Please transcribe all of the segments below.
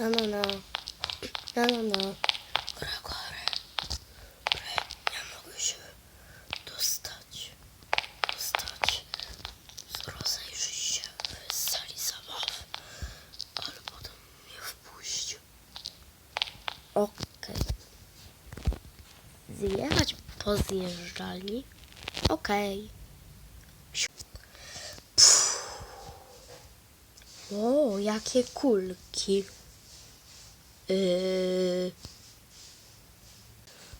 No, no, no. No, no, no. Gregory. Nie mogę się dostać. Dostać. Rozejrzyj się w sali zabaw. Ale potem mnie wpuść. Okej. Zjechać po zjeżdżalni? Okej. O, jakie kulki. Yy...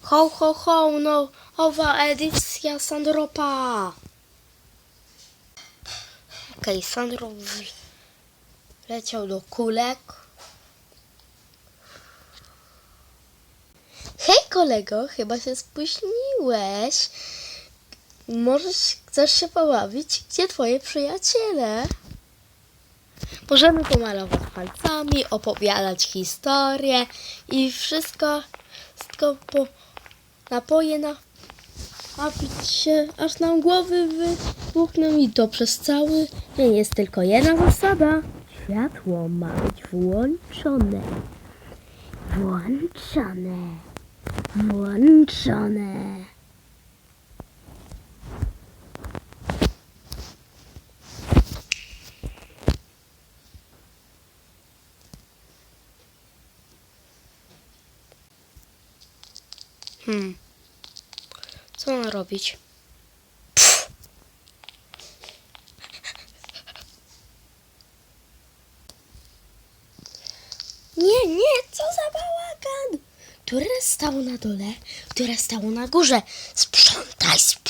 Ho, ho, ho, no, owa edycja Sandropa. Okej, Sandro w- leciał do kulek. Hej kolego, chyba się spóźniłeś. Możesz, chcesz się pobawić? Gdzie twoje przyjaciele? Możemy pomalować palcami, opowiadać historię i wszystko, wszystko po napoje na napić się, aż nam głowy wybuchną i to przez cały dzień. Jest tylko jedna zasada. Światło ma być włączone. Włączone. Włączone. Hmm. Co mam robić? Nie, nie, co za bałagan! Które stało na dole, które stało na górze. Sprzątaj, sprzątaj!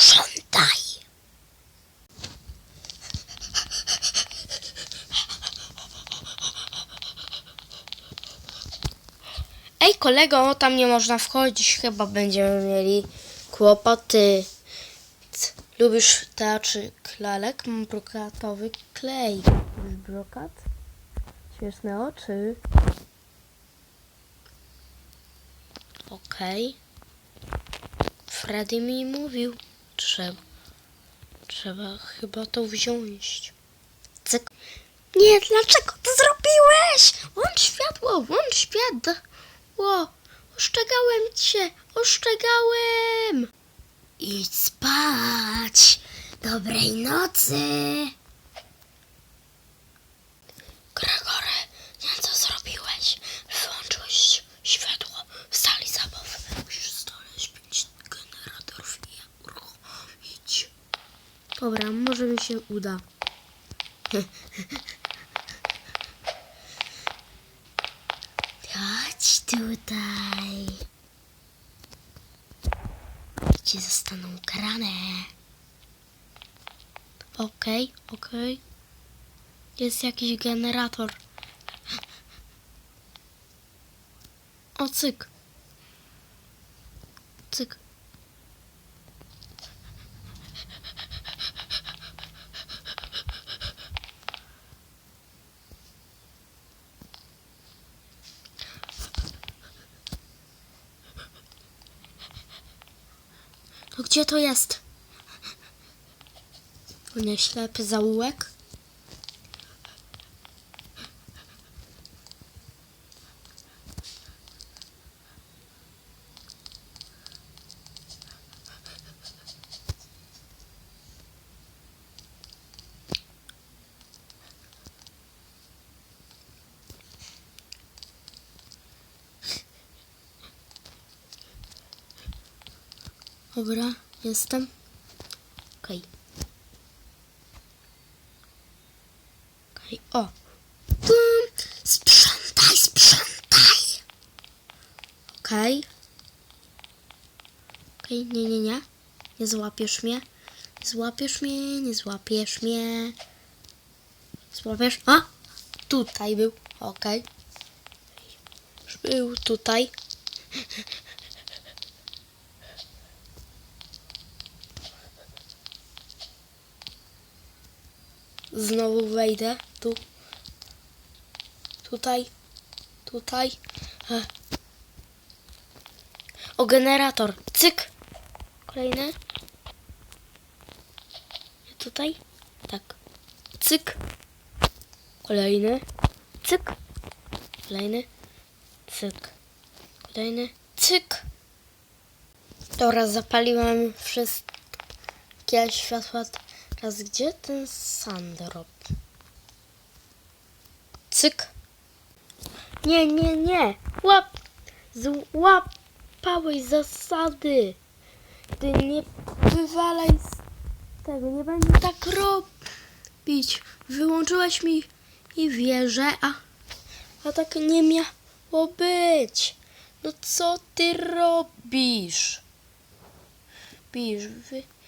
Kolego, tam nie można wchodzić. Chyba będziemy mieli kłopoty. Lubisz teatrzyk lalek? Mam brokatowy klej. Lubisz brokat? Śmieszne oczy. Okej. Freddy mi mówił. Trzeba. Trzeba chyba to wziąć. Cyk. Nie, dlaczego to zrobiłeś? Włącz światło, włącz światło. Ło, oszczegałem cię, oszczegałem. Idź spać. Dobrej nocy. Gregory, nie co zrobiłeś? Wyłączyłeś światło w sali zabaw. Musisz znaleźć pięć generatorów i je uruchomić. Dobra, może mi się uda. tutaj. Ci zostaną ukarane. Okej, okej. Jest jakiś generator. O, cyk. Cyk. No gdzie to jest? To nie ślepy zaułek? Dobra, jestem. Okej. Okej, o. Bum. Sprzątaj, sprzątaj. Okej. Okej, nie, nie, nie. Nie złapiesz mnie. Nie złapiesz mnie, nie złapiesz mnie. Złapiesz? A! Tutaj był. Okej. Już był tutaj. Znowu wejdę. Tu. Tutaj. Tutaj. E. O, generator. Cyk. Kolejny. Tutaj. Tak. Cyk. Kolejny. Cyk. Kolejny. Cyk. Kolejny. Cyk. Dobra, zapaliłem wszystkie światła. Teraz gdzie ten sandrop? Cyk. Nie, nie, nie. Łap. Złapałeś zasady. Ty nie wywalaj z tego. Nie będę tak robić. Wyłączyłeś mi i wierzę, a, a tak nie miało być. No co ty robisz? Pisz, wy,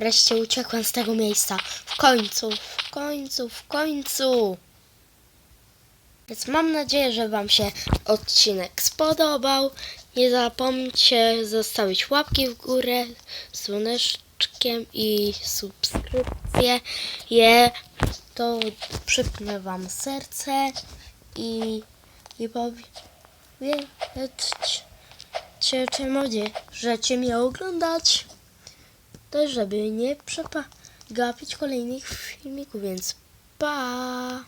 Wreszcie uciekłem z tego miejsca. W końcu, w końcu, w końcu. Więc mam nadzieję, że Wam się odcinek spodobał. Nie zapomnijcie zostawić łapki w górę z dzwoneczkiem i subskrypcję. Je, to przypnę Wam serce i, i powiedzcie czemu możecie mnie oglądać. Też żeby nie przegapić kolejnych filmików, więc pa!